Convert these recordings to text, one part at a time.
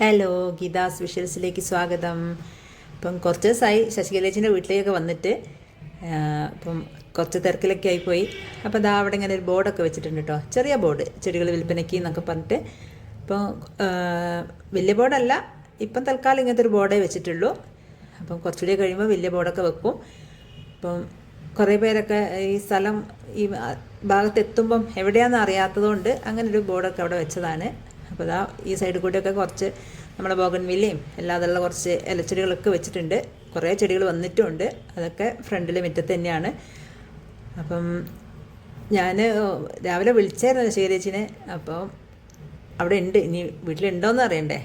Hello Geetha's സ്പെഷ്യൽസിലേക്ക് സ്വാഗതം. ഇപ്പം കുറച്ച് ദിവസമായി ശശികലേച്ചിന്റെ വീട്ടിലേക്കൊക്കെ വന്നിട്ട് ഇപ്പം കുറച്ച് തിരക്കിലൊക്കെ ആയിപ്പോയി. അപ്പോൾ അതാ അവിടെ ഇങ്ങനെ ഒരു ബോർഡൊക്കെ വെച്ചിട്ടുണ്ട് കേട്ടോ ചെറിയ ബോർഡ് ചെടികൾ വിൽപ്പനയ്ക്ക് എന്നൊക്കെ പറഞ്ഞിട്ട്. ഇപ്പോൾ വലിയ ബോർഡല്ല ഇപ്പം തൽക്കാലം ഇങ്ങനത്തെ ഒരു ബോർഡേ വെച്ചിട്ടുള്ളൂ. അപ്പം കുറച്ചുകൂടി കഴിയുമ്പോൾ വലിയ ബോർഡൊക്കെ വെക്കും. അപ്പം കുറേ പേരൊക്കെ ഈ സ്ഥലം ഈ ഭാഗത്ത് എത്തുമ്പം എവിടെയാണെന്ന് അറിയാത്തതുകൊണ്ട് അങ്ങനെ ഒരു ബോർഡൊക്കെ അവിടെ വെച്ചതാണ്. അപ്പോൾ ഇതാ ഈ സൈഡിൽ കൂടെയൊക്കെ കുറച്ച് നമ്മുടെ ബോഗൻവില്ലയും അല്ലാതെയുള്ള കുറച്ച് ഇലച്ചെടികളൊക്കെ വെച്ചിട്ടുണ്ട്. കുറേ ചെടികൾ വന്നിട്ടുമുണ്ട് അതൊക്കെ ഫ്രണ്ടിൽ മുറ്റത്ത് തന്നെയാണ്. അപ്പം ഞാൻ രാവിലെ വിളിച്ചായിരുന്നു ശേരേച്ചിനെ അപ്പോൾ അവിടെ ഉണ്ട്. ഇനി വീട്ടിലുണ്ടോയെന്ന് അറിയണ്ടേ?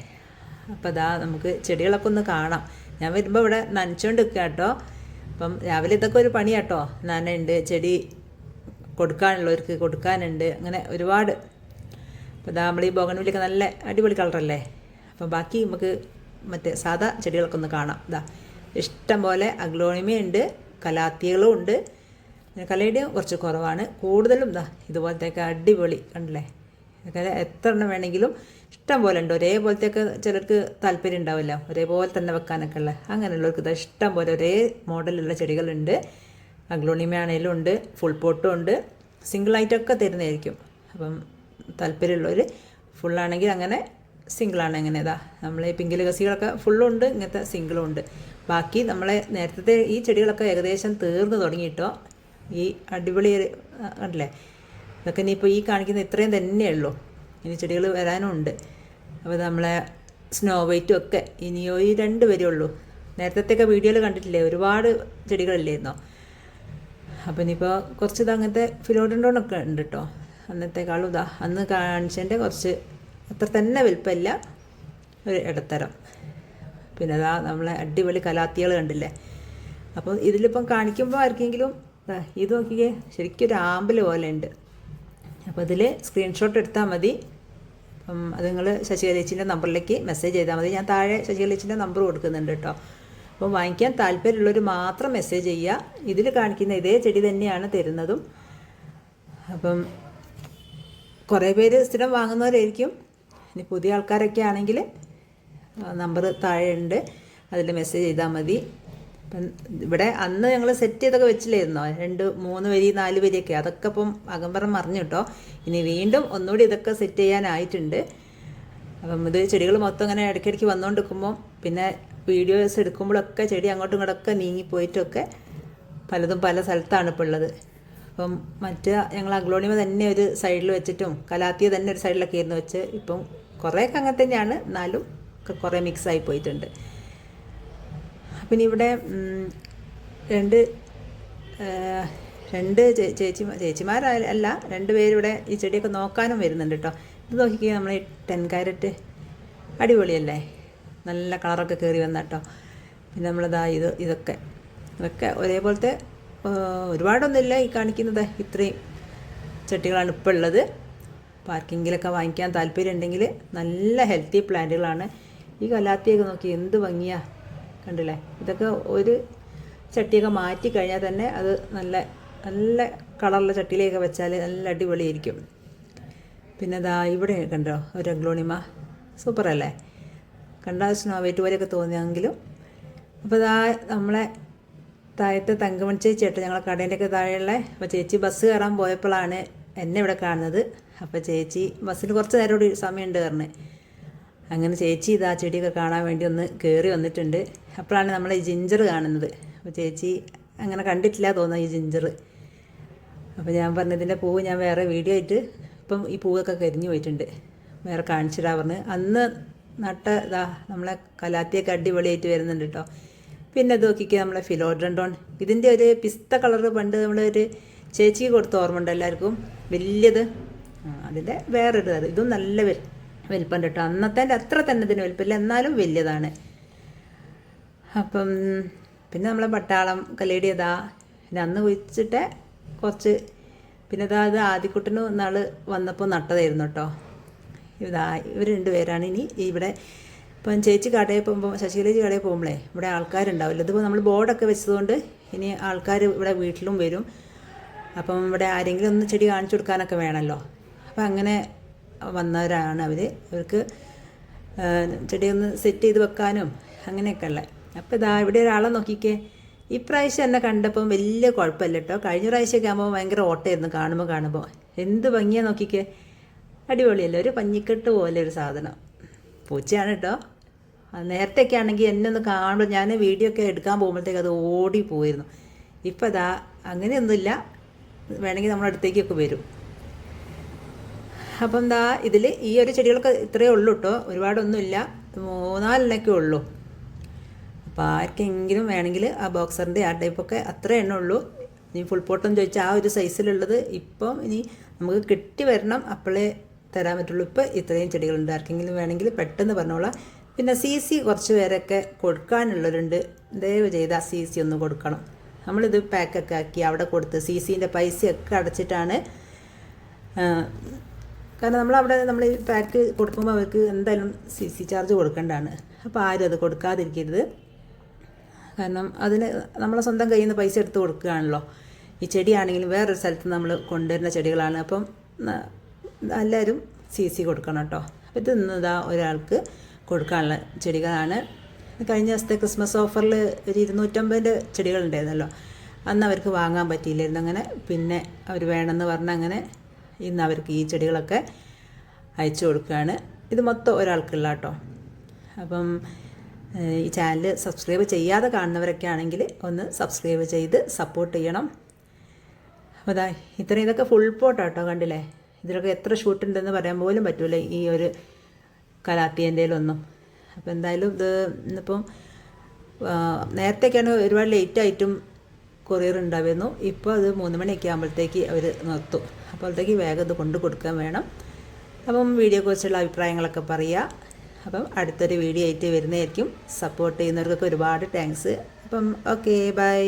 അപ്പോൾ അതാ നമുക്ക് ചെടികളൊക്കെ ഒന്ന് കാണാം. ഞാൻ വരുമ്പോൾ ഇവിടെ നനച്ചുകൊണ്ട് നിൽക്കുക കേട്ടോ. അപ്പം രാവിലെ ഇതൊക്കെ ഒരു പണിയാട്ടോ നനയുണ്ട് ചെടി കൊടുക്കാനുള്ളവർക്ക് കൊടുക്കാനുണ്ട്. അങ്ങനെ ഒരുപാട് അപ്പോൾ നമ്മൾ ഈ ബോഗൻവില്ലൊക്കെ നല്ല അടിപൊളി കളറല്ലേ? അപ്പോൾ ബാക്കി നമുക്ക് മറ്റേ സാധാ ചെടികളൊക്കെ ഒന്ന് കാണാം. ഇതാ ഇഷ്ടം പോലെ അഗ്ലോണിമയുണ്ട് കലാത്തികളും ഉണ്ട്. കലയുടെയും കുറച്ച് കുറവാണ്. കൂടുതലും ഇതാ ഇതുപോലത്തെയൊക്കെ അടിപൊളി കണ്ടില്ലേ? കല എത്ര എണ്ണം വേണമെങ്കിലും ഇഷ്ടം പോലെ ഉണ്ട്. ഒരേപോലത്തെയൊക്കെ ചിലർക്ക് താല്പര്യം ഉണ്ടാവില്ല. ഒരേപോലെ തന്നെ വെക്കാനൊക്കെ ഉള്ള. അങ്ങനെയുള്ളവർക്ക് ഇതാ ഇഷ്ടം പോലെ ഒരേ മോഡലുള്ള ചെടികളുണ്ട്. അഗ്ലോണിമയാണേലും ഉണ്ട് ഫുൾ പോട്ടും ഉണ്ട്. സിംഗിളായിട്ടൊക്കെ തരുന്നതായിരിക്കും. അപ്പം താല്പര്യമുള്ളവർ ഫുള്ളാണെങ്കിൽ അങ്ങനെ സിംഗിളാണ് അങ്ങനെ ഇതാ നമ്മളെ ഈ പിങ്ക് ലഗസികളൊക്കെ ഫുള്ളും ഉണ്ട് ഇങ്ങനത്തെ സിംഗിളും ഉണ്ട്. ബാക്കി നമ്മളെ നേരത്തെ ഈ ചെടികളൊക്കെ ഏകദേശം തീർന്നു തുടങ്ങിയിട്ടോ? ഈ അടിപൊളി അല്ലേ ഇതൊക്കെ ഇനിയിപ്പോൾ ഈ കാണിക്കുന്ന ഇത്രയും തന്നെയേ ഉള്ളൂ. ഇനി ചെടികൾ വരാനും ഉണ്ട് അപ്പോൾ നമ്മളെ സ്നോ വൈറ്റും ഒക്കെ ഇനിയോ ഈ രണ്ട് വരെ ഉള്ളൂ. നേരത്തെ വീഡിയോയിൽ കണ്ടിട്ടില്ലേ? ഒരുപാട് ചെടികളില്ലായിരുന്നോ? അപ്പോൾ ഇനിയിപ്പോൾ കുറച്ച് ഇത് അങ്ങനത്തെ ഫിലോഡൻഡോണൊക്കെ ഉണ്ട് കേട്ടോ അന്നത്തെക്കാളും ഇതാ അന്ന് കാണിച്ചതിന്റെ കുറച്ച് അത്ര തന്നെ വലുപ്പമില്ല ഒരു ഇടത്തരം. പിന്നെ അതാ നമ്മളെ അടിപൊളി കലാത്തികൾ കണ്ടില്ലേ? അപ്പോൾ ഇതിലിപ്പം കാണിക്കുമ്പോൾ ആർക്കെങ്കിലും ഇത് നോക്കിക്കേ ശരിക്കും ഒരു ആമ്പൽ പോലെ ഉണ്ട് അപ്പോൾ ഇതിൽ സ്ക്രീൻഷോട്ട് എടുത്താൽ മതി. അപ്പം അത് നിങ്ങൾ ശശികലേച്ചിന്റെ നമ്പറിലേക്ക് മെസ്സേജ് ചെയ്താൽ മതി. ഞാൻ താഴെ ശശികലേച്ചിന്റെ നമ്പർ കൊടുക്കുന്നുണ്ട് കേട്ടോ. അപ്പം വാങ്ങിക്കാൻ താല്പര്യമുള്ളവർ മാത്രം മെസ്സേജ് ചെയ്യുക. ഇതിൽ കാണിക്കുന്ന ഇതേ ചെടി തന്നെയാണ് തരുന്നതും. അപ്പം കുറേ പേര് സ്ഥിരം വാങ്ങുന്നവരായിരിക്കും. ഇനി പുതിയ ആൾക്കാരൊക്കെ ആണെങ്കിൽ നമ്പർ താഴെ ഉണ്ട് അതിൽ മെസ്സേജ് ചെയ്താൽ മതി. അപ്പം ഇവിടെ അന്ന് ഞങ്ങൾ സെറ്റ് ചെയ്തൊക്കെ വെച്ചില്ലായിരുന്നോ? രണ്ട് മൂന്ന് വരി നാല് വരിയൊക്കെ അതൊക്കെ ഇപ്പം അകമ്പറം മറിഞ്ഞു കേട്ടോ. ഇനി വീണ്ടും ഒന്നുകൂടി ഇതൊക്കെ സെറ്റ് ചെയ്യാനായിട്ടുണ്ട്. അപ്പം ഇത് ചെടികൾ മൊത്തം ഇങ്ങനെ ഇടയ്ക്കിടയ്ക്ക് വന്നുകൊണ്ടിരിക്കുമ്പം പിന്നെ വീഡിയോസ് എടുക്കുമ്പോഴൊക്കെ ചെടി അങ്ങോട്ടും ഇങ്ങോട്ടൊക്കെ നീങ്ങിപ്പോയിട്ടൊക്കെ പലതും പല സ്ഥലത്താണ് ഇപ്പോൾ ഉള്ളത്. അപ്പം മറ്റ് ഞങ്ങൾ അഗ്ലോണിമ തന്നെ ഒരു സൈഡിൽ വെച്ചിട്ടും കലാത്തിയ തന്നെ ഒരു സൈഡിലൊക്കെ ഇരുന്ന് വെച്ച് ഇപ്പം കുറേയൊക്കെ അങ്ങനെ തന്നെയാണ്. എന്നാലും ഒക്കെ കുറേ മിക്സ് ആയി പോയിട്ടുണ്ട്. പിന്നെ ഇവിടെ രണ്ട് രണ്ട് ചേച്ചി ചേച്ചിമാരല്ല രണ്ട് പേരിവിടെ ഈ ചെടിയൊക്കെ നോക്കാനും വരുന്നുണ്ട് കേട്ടോ ഇത് നോക്കിക്കുക നമ്മൾ ടെൻ കാരറ്റ് അടിപൊളിയല്ലേ? നല്ല കളറൊക്കെ കയറി വന്ന കേട്ടോ പിന്നെ നമ്മളിതാ ഇത് ഇതൊക്കെ ഇതൊക്കെ ഒരേപോലത്തെ ഒരുപാടൊന്നുമില്ല ഈ കാണിക്കുന്നത്. ഇത്രയും ചട്ടികളാണ് ഇപ്പോൾ ഉള്ളത്. പാർക്കിങ്ങിലൊക്കെ വാങ്ങിക്കാൻ താല്പര്യം ഉണ്ടെങ്കിൽ നല്ല ഹെൽത്തി പ്ലാന്റുകളാണ്. ഈ കലാത്തിയൊക്കെ നോക്കി എന്ത് ഭംഗിയാ. കണ്ടില്ലേ? ഇതൊക്കെ ഒരു ചട്ടിയൊക്കെ മാറ്റി കഴിഞ്ഞാൽ തന്നെ അത് നല്ല നല്ല കളറുള്ള ചട്ടിയിലേക്ക് വെച്ചാൽ നല്ല അടിപൊളിയായിരിക്കും. പിന്നെ ദാ ഇവിടെ കണ്ടോ? ഒരു അഗ്ലോണിമ. സൂപ്പറല്ലേ? കണ്ടാൽ സ്നോ വൈറ്റ് പോലെയൊക്കെ തോന്നിയെങ്കിലും. അപ്പോൾ ഇതാ നമ്മളെ താഴത്തെ തങ്കമണി ചേച്ചി കേട്ടോ ഞങ്ങളെ കടേന്റെയൊക്കെ താഴെയുള്ള. അപ്പോൾ ചേച്ചി ബസ് കയറാൻ പോയപ്പോഴാണ് എന്നെ ഇവിടെ കാണുന്നത്. അപ്പോൾ ചേച്ചി ബസ്സിന് കുറച്ച് നേരം കൂടി സമയമുണ്ട് പറഞ്ഞ്. അങ്ങനെ ചേച്ചി ഇതാ ചെടിയൊക്കെ കാണാൻ വേണ്ടി ഒന്ന് കയറി വന്നിട്ടുണ്ട്. അപ്പോഴാണ് നമ്മൾ ഈ ജിഞ്ചർ കാണുന്നത്. അപ്പോൾ ചേച്ചി അങ്ങനെ കണ്ടിട്ടില്ല തോന്നുന്നു ഈ ജിഞ്ചർ അപ്പോൾ ഞാൻ പറഞ്ഞതിന്റെ പൂവ് ഞാൻ വേറെ വീഡിയോ ആയിട്ട് ഇപ്പം ഈ പൂവൊക്കെ കരിഞ്ഞു പോയിട്ടുണ്ട്. വേറെ കാണിച്ചിടാ പറഞ്ഞ്. അന്ന് നട്ട ഇതാ നമ്മളെ കലാത്തിയൊക്കെ അടിപൊളിയായിട്ട് വരുന്നുണ്ട് കേട്ടോ. പിന്നെ ഇത് നോക്കിക്കുക നമ്മളെ ഫിലോഡ്രണ്ടോൺ. ഇതിന്റെ ഒരു പിസ്ത കളറ് പണ്ട് നമ്മളൊരു ചേച്ചിക്ക് കൊടുത്ത ഓർമ്മ ഉണ്ട് എല്ലാവർക്കും. വലിയത്. അതിന്റെ വേറൊരു തരം ഇതും നല്ല വലിപ്പം കേട്ടോ. അന്നത്തെ അത്ര തന്നെ ഇതിന് വലിപ്പമില്ല. എന്നാലും വലിയതാണ്. അപ്പം പിന്നെ നമ്മളെ പട്ടാളം കല്ലേടി ഇതാ പിന്നെ അന്ന് കുഴിച്ചിട്ട് കുറച്ച് പിന്നെ ഇതാ ഇത് ആദ്യക്കുട്ടന് നാൾ വന്നപ്പോൾ നട്ടതായിരുന്നു കേട്ടോ. ഇതാ ഇവർ രണ്ടുപേരാണ് ഇനി ഇവിടെ ഇപ്പം ചേച്ചി കടയിൽ പോകുമ്പോൾ ശശികലേച്ചി കടയിൽ പോകുമ്പോഴേ ഇവിടെ ആൾക്കാരുണ്ടാവില്ല. ഇതിപ്പോൾ നമ്മൾ ബോർഡൊക്കെ വെച്ചതുകൊണ്ട് ഇനി ആൾക്കാർ ഇവിടെ വീട്ടിലും വരും. അപ്പം ഇവിടെ ആരെങ്കിലും ഒന്ന് ചെടി കാണിച്ചു കൊടുക്കാനൊക്കെ വേണമല്ലോ അപ്പം അങ്ങനെ വന്നവരാണ് അവർ അവർക്ക് ചെടിയൊന്ന് സെറ്റ് ചെയ്ത് വെക്കാനും അങ്ങനെയൊക്കെ ഉള്ളത് അപ്പോൾ ഇതാ ഇവിടെ ഒരാളെ നോക്കിക്കേ. ഇപ്രാവശ്യം എന്നെ കണ്ടപ്പം വലിയ കുഴപ്പമില്ല കേട്ടോ. കഴിഞ്ഞ പ്രാവശ്യമൊക്കെ ആകുമ്പോൾ ഭയങ്കര ഓട്ടമായിരുന്നു കാണുമ്പോൾ കാണുമ്പോൾ എന്ത് ഭംഗിയാണ് നോക്കിക്കേ. അടിപൊളിയല്ലേ? ഒരു പഞ്ഞിക്കെട്ട് പോലെ ഒരു സാധനം. പൂച്ചയാണ് കേട്ടോ. നേരത്തെയൊക്കെ ആണെങ്കിൽ എന്നെ ഒന്ന് കാണുമ്പോൾ ഞാൻ വീഡിയോ ഒക്കെ എടുക്കാൻ പോകുമ്പോഴത്തേക്ക് അത് ഓടി പോയിരുന്നു ഇപ്പം അതാ അങ്ങനെയൊന്നുമില്ല. വേണമെങ്കിൽ നമ്മുടെ അടുത്തേക്കൊക്കെ വരും. അപ്പം എന്താ ഇതിൽ ഈ ഒരു ചെടികളൊക്കെ ഇത്രയേ ഉള്ളൂ കേട്ടോ. ഒരുപാടൊന്നുമില്ല. മൂന്നാലെണ്ണൊക്കെ ഉള്ളൂ. അപ്പോൾ ആർക്കെങ്കിലും വേണമെങ്കിൽ ആ ബോക്സറിന്റെ ആ ടൈപ്പൊക്കെ അത്ര എണ്ണ ഉള്ളൂ. ഇനി ഫുൾ പോട്ടെന്ന് ചോദിച്ചാൽ ആ ഒരു സൈസിലുള്ളത് ഇപ്പം ഇനി നമുക്ക് കിട്ടി വരണം. അപ്പോഴേ തരാൻ പറ്റുള്ളൂ. ഇപ്പോൾ ഇത്രയും ചെടികളുണ്ട്. ആർക്കെങ്കിലും വേണമെങ്കിൽ പെട്ടെന്ന് പറഞ്ഞോളാം. പിന്നെ സി സി കുറച്ച് പേരൊക്കെ കൊടുക്കാനുള്ളവരുണ്ട്. ദയവ് ചെയ്ത് ആ സി സി ഒന്ന് കൊടുക്കണം. നമ്മളിത് പാക്കൊക്കെ ആക്കി അവിടെ കൊടുത്ത് സി സിന്റെ പൈസയൊക്കെ അടച്ചിട്ടാണ് കാരണം നമ്മളവിടെ നമ്മൾ ഈ പാക്ക് കൊടുക്കുമ്പോൾ അവർക്ക് എന്തായാലും സി സി ചാർജ് കൊടുക്കേണ്ടതാണ്. അപ്പോൾ ആരും അത് കൊടുക്കാതിരിക്കരുത്. കാരണം അതിന് നമ്മളെ സ്വന്തം കയ്യിൽ നിന്ന് പൈസ എടുത്ത് കൊടുക്കുകയാണല്ലോ. ഈ ചെടിയാണെങ്കിലും വേറൊരു സ്ഥലത്ത് നമ്മൾ കൊണ്ടുവരുന്ന ചെടികളാണ്. അപ്പം എല്ലാവരും സി സി കൊടുക്കണം കേട്ടോ. അപ്പം ഇത് ഇന്നതാ ഒരാൾക്ക് കൊടുക്കാനുള്ള ചെടികളാണ്. കഴിഞ്ഞ ദിവസത്തെ ക്രിസ്മസ് ഓഫറിൽ ഒരു ഇരുന്നൂറ്റമ്പതിന്റെ ചെടികളുണ്ടായിരുന്നല്ലോ. അന്ന് അവർക്ക് വാങ്ങാൻ പറ്റിയില്ലായിരുന്നു അങ്ങനെ. പിന്നെ അവർ വേണമെന്ന് പറഞ്ഞ അങ്ങനെ ഇന്ന് അവർക്ക് ഈ ചെടികളൊക്കെ അയച്ചു കൊടുക്കുകയാണ്. ഇത് മൊത്തം ഒരാൾക്കുള്ള കേട്ടോ. അപ്പം ഈ ചാനൽ സബ്സ്ക്രൈബ് ചെയ്യാതെ കാണുന്നവരൊക്കെ ആണെങ്കിൽ ഒന്ന് സബ്സ്ക്രൈബ് ചെയ്ത് സപ്പോർട്ട് ചെയ്യണം. അപ്പോൾ അതാ ഇത്രയും ഇതൊക്കെ ഫുൾ പോട്ടാട്ടോ കണ്ടില്ലേ? ഇതിലൊക്കെ എത്ര ഷൂട്ടുണ്ടെന്ന് പറയാൻ പോലും പറ്റൂല ഈ ഒരു കലാത്തിയന്റെയിലൊന്നും അപ്പോൾ എന്തായാലും ഇത് ഇന്നിപ്പം നേരത്തേക്കാണ് ഒരുപാട് ലേറ്റ് ആയിട്ടും കൊറിയർ ഉണ്ടാവുന്നു ഇപ്പോൾ അത് മൂന്ന് മണിയൊക്കെ ആകുമ്പോഴത്തേക്ക് അവർ നിർത്തും. അപ്പോഴത്തേക്ക് വേഗം ഇത് കൊണ്ടു കൊടുക്കാൻ വേണം. അപ്പം വീഡിയോയെക്കുറിച്ചുള്ള അഭിപ്രായങ്ങളൊക്കെ പറയുക. അപ്പം അടുത്തൊരു വീഡിയോ ആയിട്ട് വരുന്നതായിരിക്കും. സപ്പോർട്ട് ചെയ്യുന്നവർക്കൊക്കെ ഒരുപാട് താങ്ക്സ് അപ്പം ഓക്കെ ബൈ